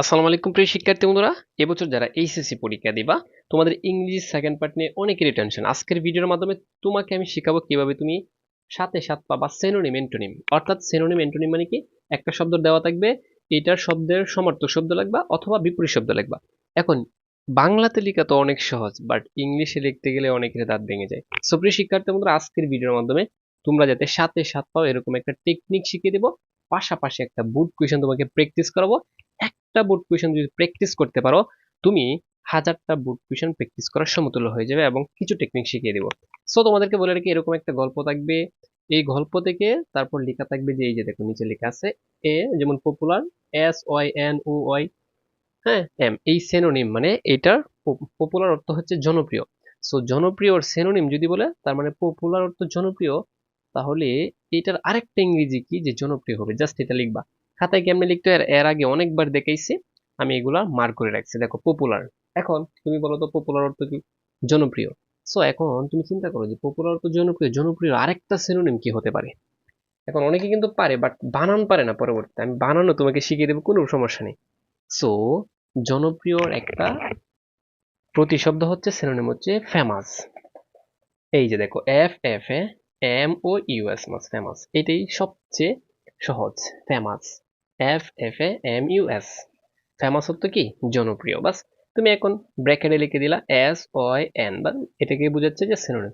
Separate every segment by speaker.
Speaker 1: আসসালামু আলাইকুম প্রিয় শিক্ষার্থী বন্ধুরা, এবছর যারা এইচএসসি পরীক্ষা দিবা, তোমাদের ইংলিশ সেকেন্ড পার্ট নিয়ে অনেকেরই টেনশন আজকের ভিডিওর মাধ্যমে তোমাকে আমি শেখাবো কীভাবে তুমি সাথে সাত পাবা সেনোনিম এন্টোনিম অর্থাৎ সেনোনিম এন্টোনিম মানে কি? একটা শব্দ দেওয়া থাকবে, এটার শব্দের সমার্থক শব্দ লাগবা অথবা বিপরীত শব্দ লাগবা। এখন, বাংলাতে লেখা তো অনেক সহজ বাট ইংলিশে লিখতে গেলে অনেকের দাঁত ভেঙে যায়। সো প্রিয় শিক্ষার্থী বন্ধুরা, আজকের ভিডিওর মাধ্যমে তোমরা যাতে সাথে সাত পাও এরকম একটা টেকনিক শিখিয়ে দেবো, পাশাপাশি একটা বুট কুয়েশন তোমাকে প্র্যাকটিস করাবো একটা বুট কুয়েশন যদি প্র্যাকটিস করতে পারো, তুমি হাজারটা বুট কুয়েশন প্র্যাকটিস করার সমতুল্য হয়ে যাবে এবং কিছু টেকনিক শিখিয়ে দেবো। সো তোমাদেরকে বলে রাখি, এরকম একটা গল্প থাকবে। এই গল্প থেকে তারপর লেখা থাকবে যে, এই যে দেখো, নিচে লেখা আছে, এ যেমন popular S Y N O Y হ্যাঁ এম এই সেনোনিম মানে এটার পপুলার অর্থ হচ্ছে জনপ্রিয়। সো জনপ্রিয় সেনোনিম যদি বলে, তার মানে পপুলার অর্থ জনপ্রিয়, তাহলে এটার আরেকটা ইংরেজি কি? যে জনপ্রিয় হবে জাস্ট এটা লিখবা। খাতায় কেমনে লিখতে এর আগে অনেকবার দেখাইছি, আমি এগুলা মার্ক করে রাখছি। দেখো পপুলার এখন তুমি বলো তো পপুলার অর্থ কি? জনপ্রিয়। সো এখন তুমি চিন্তা করো যে পপুলার অর্থ জনপ্রিয় জনপ্রিয় আরেকটা সিনোনিম কি হতে পারে? এখন অনেকে কিন্তু পারে বাট বানান পারে না পরবর্তীতে। আমি বানানো তোমাকে শিখিয়ে দেবো, কোনো সমস্যা নেই। সো জনপ্রিয়র একটা প্রতিশব্দ হচ্ছে সিনোনিম হচ্ছে ফেমাস এই যে দেখো F F A M O U S mass famous এটাই সবচেয়ে সহজ famous F F M U S famous কি? জনপ্রিয়। বাস, তুমি এখন ব্র্যাকেটে লিখে দিলা এস ওয়াই এন বা এটাকে বোঝাচ্ছে যে সিনোনিম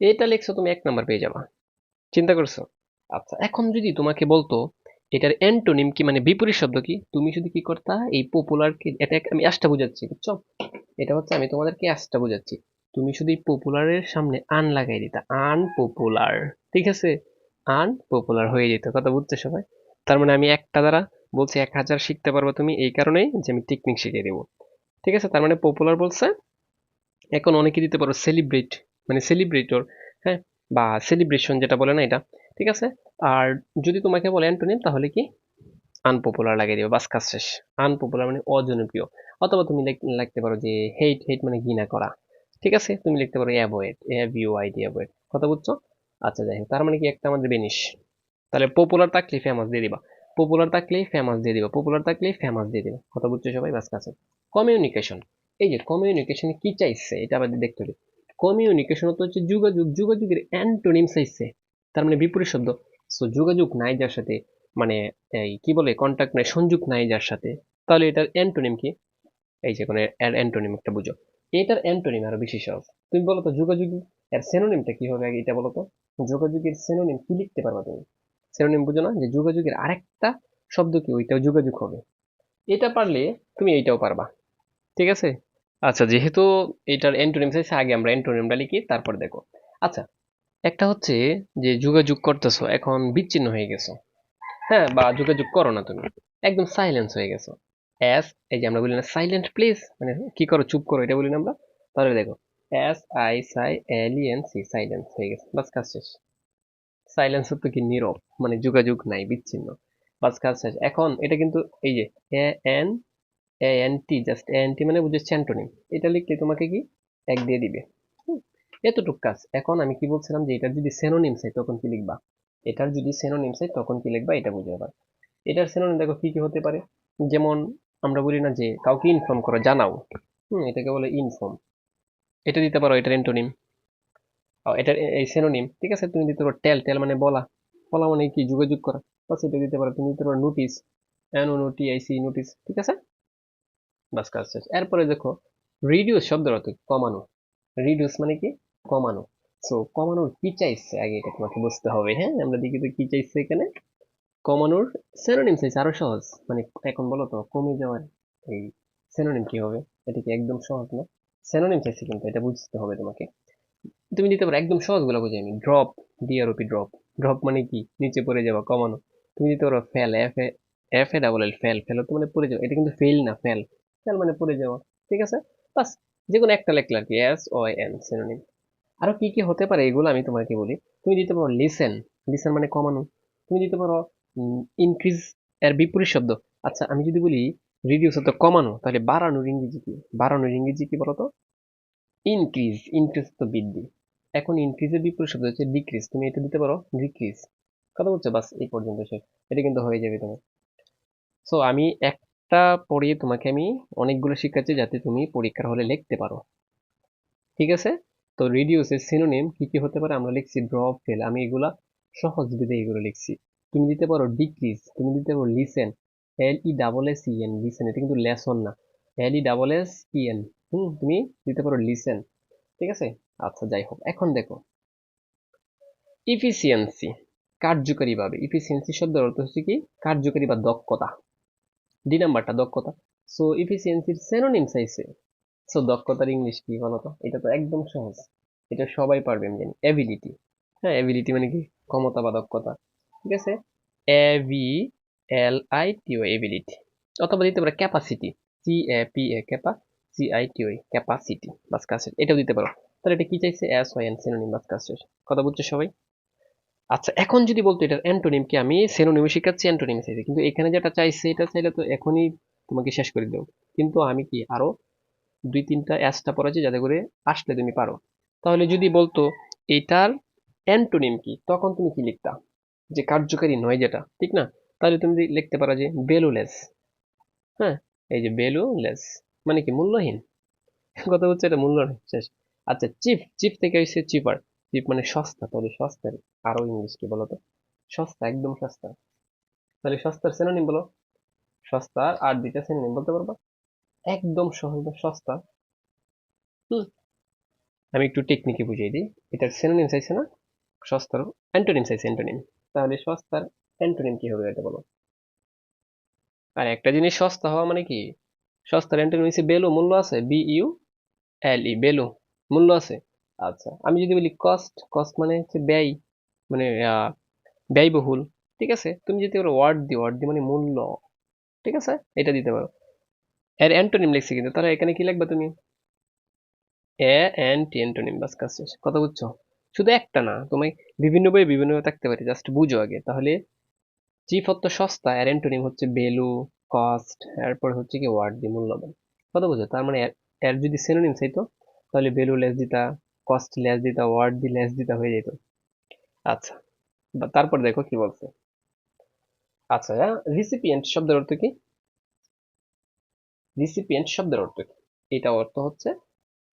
Speaker 1: এটা লিখছো, তুমি এক নাম্বার পেয়ে যাবা। চিন্তা করছ? আচ্ছা এখন যদি তোমাকে বলতো, এটার অ্যান্টোনিম কি মানে বিপরীত শব্দ কি? তুমি যদি কি করতা, এই পপুলার পপুলারকে এটা আমি আসটা বুঝাচ্ছি, বুঝছ? এটা হচ্ছে, আমি তোমাদেরকে আসটা বুঝাচ্ছি। তুমি শুধু এই পপুলারের সামনে আন লাগাই দিতা আনপপুলার ঠিক আছে? আনপপুলার হয়ে যেত, কথা বুঝতে সবাই? তার মানে আমি একটা দ্বারা বলছি এক হাজার শিখতে পারব তুমি এই কারণেই যে আমি টেকনিক শিখিয়ে দেবো। ঠিক আছে? তার মানে পপুলার বলছে, এখন অনেকে দিতে পারো সেলিব্রেট মানে সেলিব্রেটর হ্যাঁ? বা সেলিব্রেশন যেটা বলে না এটা, ঠিক আছে? আর যদি তোমাকে বলে অ্যান্টোনিম তাহলে কি? আনপপুলার লাগিয়ে দিবে, বাস কাজ শেষ। আনপপুলার মানে অজনপ্রিয়। অথবা তুমি লিখতে পারো যে হেট হেট মানে ঘৃণা করা। ঠিক আছে? তুমি লিখতে পারো অ্যাভয়েড আই অ্যাভয়েড কথা বুঝছ? আচ্ছা যাই হোক। তার মানে কি একটা আমাদের বেনিশ তাহলে পপুলার থাকলে ফেমাস দিয়ে দিবা। পপুলার থাকলেই ফেমাস দিয়ে দিবা। পপুলার থাকলেই ফেমাস দিয়ে দিবা। কথা বুঝছ সবাই? বাস কাছে। কমিউনিকেশন এই যে কমিউনিকেশনে কি চাইছে, এটা আমাদের দেখতে হবে। কমিউনিকেশন তো হচ্ছে যোগাযোগ। যোগাযোগের অ্যান্টোনিম চাইছে তার মানে বিপরীত শব্দ। সো যোগাযোগ নাই যার সাথে মানে এই কি বলে কন্ট্যাক্ট নাই, সংযোগ নাই যার সাথে, তাহলে এটার অ্যান্টোনিম কি? এই যে কোনো অ্যান্টোনিম একটা বুঝো। এটার অ্যান্টোনিম আরও বেশি সহজ। তুমি বলো তো যোগাযোগ এর সেনোনিমটা কি হবে এটা বলো তো? যোগাযোগের সেনোনিম কি লিখতে পারবা তুমি? সেনোনিম বুঝো না যে যোগাযোগের আরেকটা শব্দ কি? ওইটাও যোগাযোগ হবে। এটা পারলে তুমি এইটাও পারবা। ঠিক আছে? আচ্ছা যেহেতু এটার অ্যান্টোনিম চাইছে আগে আমরা অ্যান্টোনিমটা লিখি, তারপর দেখো। আচ্ছা একটা হচ্ছে যে যোগাযোগ করতেছো, এখন বিচ্ছিন্ন হয়ে গেছো। হ্যাঁ বা যোগাযোগ করো না তুমি। একদম সাইলেন্স হয়ে গেছো। এস এই যে আমরা বলি না সাইলেন্ট প্লেস মানে কি করো, চুপ করো, এটা বলি না আমরা। তাহলে দেখো S I Sai L N C silence হয়ে গেছে। বাস, কাজ শেষ। সাইলেন্স হতো কি নীরব? মানে যোগাযোগ নাই, বিচ্ছিন্ন। বাস, কাজ শেষ। এখন এটা কিন্তু এই যে A, N A, N, T just A, N, T মানে বুঝেছি অ্যান্টোনিম। এটা লিখলে তোমাকে কি? এক দিয়ে দিবে। এতটুক কাজ। এখন আমি কি বলছিলাম যে এটার যদি সেনোনিম চাই, তখন কি লিখবা? এটার যদি সেনোনিম চাই, তখন কি লিখবা? এটা বুঝে আবার এটার সেনোনিম দেখো কি কি হতে পারে? যেমন আমরা বলি না যে কাউকে ইনফর্ম করো, জানাও। হুম, এটাকে বলে ইনফর্ম এটা দিতে পারো, এটার এন্টোনিম এটার এই সেনোনিম ঠিক আছে? তুমি দিতে পারো টেল টেল মানে বলা। বলা মানে কি? যোগাযোগ করা। বাস এটা দিতে পারো, তুমি দিতে পারো notice N O T I C notice ঠিক আছে? বাস কাজ শেষ। এরপরে দেখো রিডিউস শব্দের অর্থ কমানো। রিডিউস মানে কি? কমানো। সো কমানোর কি চাইছে? আগে এটা তোমাকে বুঝতে হবে হ্যাঁ? আমরা দেখি তো কি চাইছে এখানে। কমানোর সেনোনিম চাইছে আরও সহজ। মানে এখন বলো তো, কমে যাওয়ার এই সেনোনিম কি হবে? এটা কি একদম সহজ না? সেনোনিম চাইছে কিন্তু, এটা বুঝতে হবে তোমাকে। তুমি দিতে পারো একদম সহজগুলো বুঝে আমি ড্রপ ডিআরওপি ড্রপ ড্রপ মানে কি? নিচে পড়ে যাওয়া, কমানো। তুমি দিতে পারো fail F A F A double L fail fail তো মানে পড়ে যাওয়া। এটা কিন্তু ফেল না ফেল ফেল মানে পড়ে যাওয়া, ঠিক আছে? বাস যে কোনো একটা লেখলে আর কি এস ও এন সিনোনিম আরও কি কি হতে পারে এগুলো আমি তোমাকে বলি। তুমি দিতে পারো লিসেন লিসেন মানে কমানো। তুমি দিতে পারো ইনক্রিজ এর বিপরীত শব্দ। আচ্ছা আমি যদি বলি রিডিউস তো কমানো, তাহলে বাড়ানোর ইংরেজি কি? বাড়ানোর ইংরেজি কি বলতো? ইনক্রিজ ইনক্রিজ তো বৃদ্ধি। এখন ইনক্রিজের বিপরীত শব্দ হচ্ছে ডিক্রিজ তুমি এটা দিতে পারো? ডিক্রিজ কথা বলছো? বাস, এই পর্যন্ত শেষ। এটা কিন্তু হয়ে যাবে তোমার। সো আমি একটা পড়িয়ে তোমাকে আমি অনেকগুলো শিখাচ্ছি যাতে তুমি পরীক্ষার হলে লিখতে পারো। ঠিক আছে? তো রিডিউসের সিনোনিম কি কি হতে পারে? আমরা লিখছি ড্রপ ফেল আমি এগুলা সহজ বিধে এগুলো লিখছি। তুমি দিতে পারো ডিক্রিজ তুমি দিতে পারো listen L E double S E N listen এটা কিন্তু লেসন না। L E double S E N hmm, তুমি দিতে পারো লিসেন ঠিক আছে? আচ্ছা যাই হোক, এখন দেখো। ইফিসিয়েন্সি কার্যকারীভাবে ইফিসিয়েন্সি শব্দের অর্থ হচ্ছে কি? কার্যকারী বা দক্ষতা। ডি নাম্বারটা, দক্ষতা। সো ইফিসিয়েন্সির সেনোনিম চাইছে সো দক্ষতার ইংলিশ কি বলতো? এটা তো একদম সহজ। এটা সবাই পারবে, আমি জানি। এবিলিটি হ্যাঁ এবিলিটি মানে কি? ক্ষমতা বা দক্ষতা। ঠিক আছে? A V L I T O ability অথবা দিতে পারো capacity C A P A capa C I T ওই ক্যাপাসিটি বাস শেষ। এটাও দিতে পারো। তাহলে এটা কি চাইছে? এস ওয়াই এন সিনোনিম কাজ। কথা বুঝছ সবাই? আচ্ছা এখন যদি বলতো এটার অ্যান্টোনিম কি, আমি সিনোনিম শিখাচ্ছি অ্যান্টোনিম চাইছি। কিন্তু এখানে যেটা চাইছে, এটা চাইলে তো এখনই তোমাকে শেষ করে দেবো কিন্তু আমি কি আরও দুই তিনটা অ্যাসটা পড়াচ্ছি যাতে করে আসলে তুমি পারো। তাহলে যদি বলতো এটার অ্যান্টোনিম কি, তখন তুমি কি লিখতা? যে কার্যকারী নয় যেটা, ঠিক না? তাহলে তুমি লিখতে পারো যে বেলুলেস হ্যাঁ? এই যে বেলুলেস মানে কি মূল্যহীন? কথা হচ্ছে এটা মূল্য শেষ। আচ্ছা চিপ চিপ থেকে হচ্ছে চিপার চিপ মানে সস্তা, তাহলে সস্তার আরও ইংলিশ কি বলতো? সস্তা, একদম সস্তা। তাহলে সস্তার সিনোনিম বলো। সস্তার আর দুইটা সিনোনিম বলতে পারবা? একদম সহজ বা সস্তা। হুম। আমি একটু টেকনিকে বুঝিয়ে দিই। এটার সিনোনিম চাইছে না? সস্তার অ্যান্টোনিম চাইছে অ্যান্টোনিম তাহলে সস্তার অ্যান্টোনিম কি হবে এটা বলো। আর একটা জিনিস সস্তা হওয়া মানে কি? সস্তার অ্যান্টোনিম হচ্ছে বেলু, মূল্য আছে বি ইউ এল ই বেলু। মূল্য আছে? আচ্ছা আমি যদি বলি কস্ট কস্ট মানে হচ্ছে ব্যয় মানে ব্যয়বহুল, ঠিক আছে? তুমি যদি পারো ওয়ার্ড দি ওয়ার্ড দি মানে মূল্য, ঠিক আছে? এটা দিতে পারো। এর অ্যান্টোনিম লিখছি কিন্তু, তাহলে এখানে কি লিখবে তুমি? এ টি অ্যান্টোনিম বাস কাজ শেষ। কথা বুঝছ? শুধু একটা না, তুমি বিভিন্ন বই বিভিন্ন থাকতে পারে জাস্ট বুঝো আগে। তাহলে চিফ অর্থ সস্তা এর অ্যান্টোনিম হচ্ছে ভ্যালু কস্ট এরপর হচ্ছে কি ওয়ার্ড দি মূল্যবান। কথা বুঝো? তার মানে এর- যদি সিনোনিম চাইতো তাহলে ভ্যালু লেস দিতা কস্ট লেস দিতা ওয়ার্ড দি লেস দিতা হয়ে যেত আচ্ছা তারপর দেখো কি বলছে। আচ্ছা রিসিপিয়েন্ট শব্দের অর্থ কি? রিসিপিয়েন্ট শব্দের অর্থ কি? এটা অর্থ হচ্ছে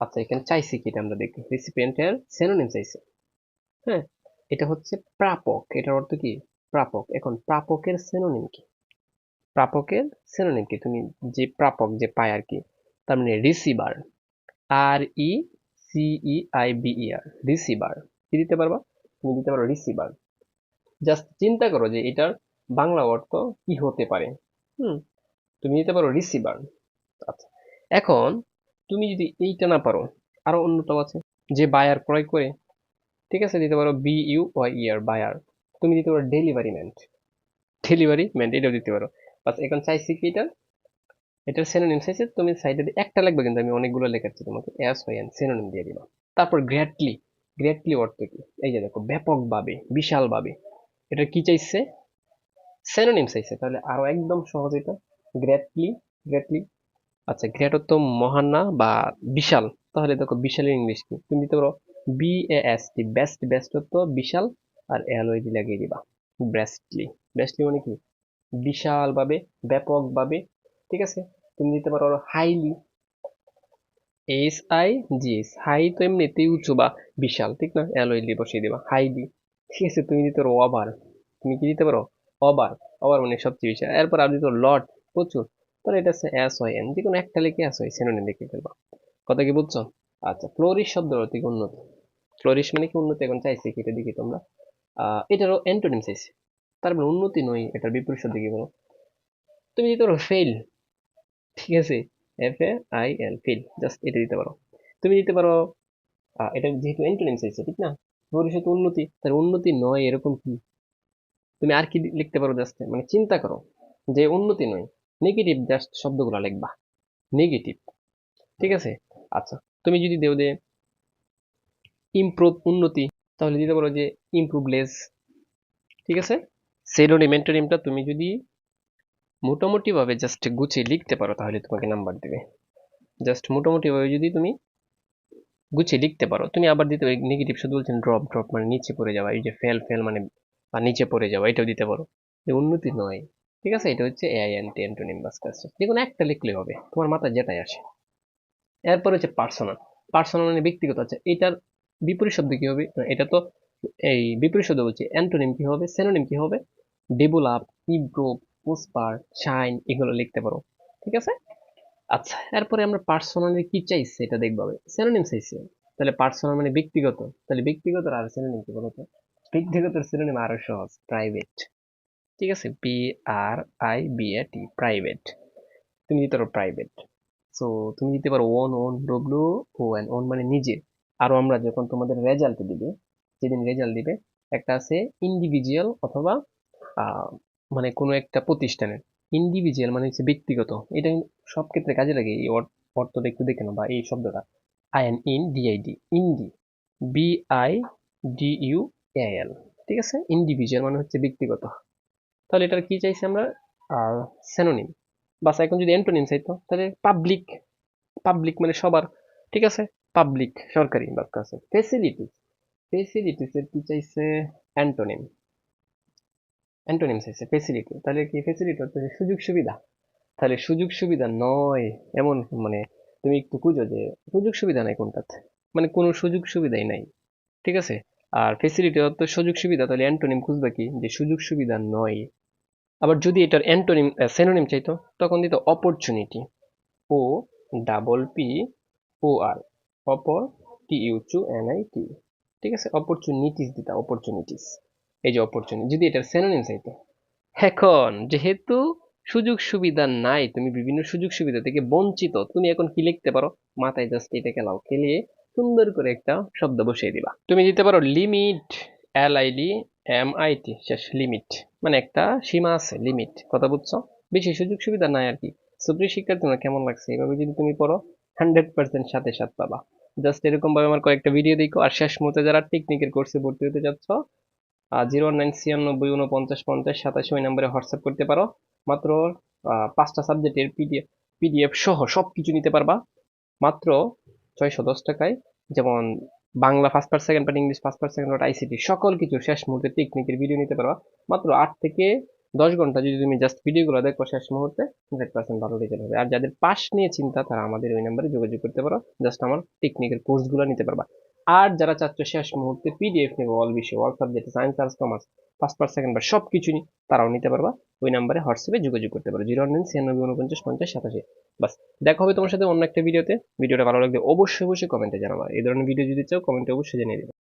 Speaker 1: আচ্ছা এখানে চাইছি কি এটা আমরা দেখি। রিসিপিয়েন্টের সিনোনিম চাইছে। হ্যাঁ এটা হচ্ছে প্রাপক। এটার অর্থ কি? প্রাপক। এখন প্রাপকের সিনোনিম কি? প্রাপকের সিনোনিম কি? তুমি যে প্রাপক যে পায় আর কি, তার মানে receiver R E C E I B E R receiver কি দিতে পারবা? তুমি দিতে পারো রিসিভার জাস্ট চিন্তা করো যে এটার বাংলা অর্থ কি হতে পারে। হুম, তুমি দিতে পারো রিসিভার আচ্ছা এখন তুমি যদি এইটা না পারো, আরও অন্যটাও আছে, যে বায়ার ক্রয় করে, ঠিক আছে? দিতে পারো B U Y year buyer তুমি দিতে পারো ডেলিভারি ম্যান ডেলিভারি ম্যান এটাও দিতে পারো। বাস এখন চাইছি কি এটা এটার সিনোনিম চাইছে তুমি সাইডে একটা লাগবে কিন্তু আমি অনেকগুলো লেখাচ্ছি তোমাকে এস এন সিনোনিম দিয়ে দিবা তারপর গ্রেটলি গ্রেটলি অর্থ কি? এই যে দেখো, ব্যাপকভাবে, বিশালভাবে। এটা কি চাইছে? সিনোনিম চাইছে, তাহলে আরও একদম সহজ এটা। গ্রেটলি গ্রেটলি আচ্ছা গ্রেট তো মহান না বা বিশাল। তাহলে দেখো বিশালের ইংলিশ কি? তুমি দিতে পারো B A S T best best তো বিশাল, আর এল ওই লাগিয়ে দিবা। ব্রেস্টলি ব্রেস্টলি মানে কি? বিশাল ভাবে ব্যাপক ভাবে ঠিক আছে? তুমি দিতে পারো highly S I G S high তো এমনিতেই উঁচু বা বিশাল, ঠিক না? দিয়ে বসিয়ে দিবা হাইলি ঠিক আছে, তুমি দিতে পারো ওভার তুমি কি দিতে পারো? ওভার ওভার মানে সবচেয়ে বিশাল এরপর দিতে পারো লট প্রচুর। তাহলে এটা হচ্ছে এস ওয়াই এন যে কোনো একটা লিখে এস ওয়াই সিনোনিম লিখে ফেলবা। কথা কি বুঝছ? আচ্ছা ফ্লোরিশ শব্দ কি উন্নতি। ফ্লোরিশ মানে কি উন্নতি? এখন চাইছি কি এটা দিকে তোমরা। এটারও অ্যান্টোনিম চাইছি। মানে উন্নতি নয়, এটার বিপরীত শব্দ কি বলো? তুমি দিতে পারো ফেল ঠিক আছে? F A I L fail just এটা দিতে পারো। তুমি দিতে পারো এটা যেহেতু অ্যান্টোনিম চাইছে ঠিক না? ভবিষ্যৎ উন্নতি তার উন্নতি নয় এরকম কি? তুমি আর কি লিখতে পারো জাস্ট মানে চিন্তা করো যে উন্নতি নয়। নেগেটিভ জাস্ট শব্দগুলো লিখবা। নেগেটিভ ঠিক আছে? আচ্ছা তুমি যদি দেও যে ইমপ্রুভ উন্নতি, তাহলে দিতে পারো যে ইমপ্রুভ লেস ঠিক আছে? সেরোনিম এন্টোনিমটা তুমি যদি মোটামুটি ভাবে জাস্ট গুছিয়ে লিখতে পারো, তাহলে তোমাকে নাম্বার দেবে। জাস্ট মোটামুটি ভাবে যদি তুমি গুছিয়ে লিখতে পারো, তুমি আবার দিতে পারো নেগেটিভ শুধু বলছেন ড্রপ ড্রপ মানে নিচে পড়ে যাওয়া, এই যে ফেল ফেল মানে বা নিচে পড়ে যাওয়া, এটাও দিতে পারো। যে উন্নতি নয়। ঠিক আছে? এটা হচ্ছে A I A I N T antonym বা স্ট্রাকচার যে কোনো একটা লিখলে হবে, তোমার মাথায় যেটাই আসে। এরপর হচ্ছে পার্সোনাল পার্সোনাল মানে ব্যক্তিগত আছে এটার বিপরীত শব্দ কি হবে? এটা তো এই বিপরীত শব্দ বলছি। অ্যান্টোনিম কি হবে? সেনোনিম কি হবে? ডেভেলপ ইমপ্রুভ প্রসপার শাইন এগুলো লিখতে পারো, ঠিক আছে? আচ্ছা এরপরে আমরা পার্সোনালি কি চাইছি এটা দেখব সেনোনিম চাইছি তাহলে পার্সোনাল মানে ব্যক্তিগত। তাহলে ব্যক্তিগত আর সেনোনিম কি বলতো? ব্যক্তিগত সেনোনিম আরও সহজ প্রাইভেট ঠিক আছে? P R I B A T private তুমি দিতে পারো প্রাইভেট সো তুমি দিতে পারো own own W O N own মানে নিজে। আরও আমরা যখন তোমাদের রেজাল্ট দিবে, যেদিন রেজাল্ট দিবে, একটা আছে ইন্ডিভিজুয়াল অথবা মানে কোনো একটা প্রতিষ্ঠানের ইন্ডিভিজুয়াল মানে হচ্ছে ব্যক্তিগত, এটা সব ক্ষেত্রে কাজে লাগে এই অর্থটা একটু দেখে বা এই শব্দটা। I N in D I D indi B I D U L ঠিক আছে? ইন্ডিভিজুয়াল মানে হচ্ছে ব্যক্তিগত। তাহলে এটার কি চাইছি আমরা? সেনোনিম বাস এখন যদি অ্যান্টোনিম চাইতো তাহলে পাবলিক পাবলিক মানে সবার, ঠিক আছে? পাবলিক সরকারি বাক্য আছে। ফেসিলিটিস ফেসিলিটিসের কি চাইছে? অ্যান্টোনিম অ্যান্টোনিম চাইছে ফেসিলিটি তাহলে কি ফেসিলিটি যে সুযোগ সুবিধা। তাহলে সুযোগ সুবিধা নয়, এমন মানে তুমি একটু খুঁজো যে সুযোগ সুবিধা নাই কোনটাতে। মানে কোনো সুযোগ সুবিধাই নাই, ঠিক আছে? আর ফেসিলিটি অর্থ সুযোগ সুবিধা, তাহলে অ্যান্টোনিম খুঁজবে কি? যে সুযোগ সুবিধা নয়। আবার যদি এটার অ্যান্টোনিম সেনোনিম চাইতো, তখন দিত opportunity O double P O R oppor T U chu N I T ঠিক আছে? অপরচুনিটিস দিতা অপরচুনিটিস এই যে অপরচুনিটি যদি এটার সেনোনিম চাইতো এখন, যেহেতু সুযোগ সুবিধা নাই, তুমি বিভিন্ন সুযোগ সুবিধা থেকে বঞ্চিত, তুমি এখন কি লিখতে পারো? মাথায় জাস্ট এটা খেলাও খেলিয়ে সুন্দর করে একটা শব্দ বসিয়ে দিবা। তুমি দিতে পারো limit L I D M I T শেষ লিমিট মানে একটা সীমা আছে লিমিট কথা বুঝছ? বেশি সুযোগ সুবিধা নাই আর কি। সুপ্রিয় শিক্ষার্থী, তোমার কেমন লাগছে? এভাবে যদি তুমি পড়ো হান্ড্রেড পার্সেন্ট সাথে সাথ পাবা। জাস্ট এরকম ভাবে আমার কয়েকটা ভিডিও দেখো। আর শেষ মুহূর্তে যারা টেকনিকের কোর্সে ভর্তি হতে যাচ্ছ জিরো নাইন ছিয়ানব্বই উনপঞ্চাশ পঞ্চাশ সাতাশি ওই নাম্বারে হোয়াটসঅ্যাপ করতে পারো। মাত্র পাঁচটা সাবজেক্টের পিডিএফ পিডিএফ সহ সব কিছু নিতে পারবা। মাত্র ছয়শো দশ টাকায়, যেমন Bangla first part second part English first part second part ICT সকল কিছু শেষ মুহূর্তে টেকনিকের ভিডিও নিতে পারবা। মাত্র আট থেকে দশ ঘণ্টা যদি তুমি জাস্ট ভিডিওগুলো দেখো শেষ মুহূর্তে হান্ড্রেড পার্সেন্ট ভালো রেজাল্ট হবে আর যাদের পাস নিয়ে চিন্তা, তারা আমাদের ওই নাম্বারে যোগাযোগ করতে পারো। জাস্ট আমার টেকনিকের কোর্সগুলো নিতে পারবা। আর যারা চাচ্ছ শেষ মুহূর্তে পিডিএফ নেবে অল বিষয় all subject science arts commerce first part second part সব কিছু নিই তারাও নিতে পারবা। ওই নাম্বারে হোয়াটসঅ্যাপে যোগাযোগ করতে পারো। জিরো নাইন ছিয়ানব্বই উনপঞ্চাশ পঞ্চাশ, সাতাশে। বাস, দেখা হবে তোমার সাথে অন্য একটা ভিডিওতে ভিডিওটা ভালো লাগলে অবশ্যই অবশ্যই কমেন্টে জানাবা। এই ধরনের ভিডিও যদি চাও কমেন্টে অবশ্যই জানিয়ে দিবে।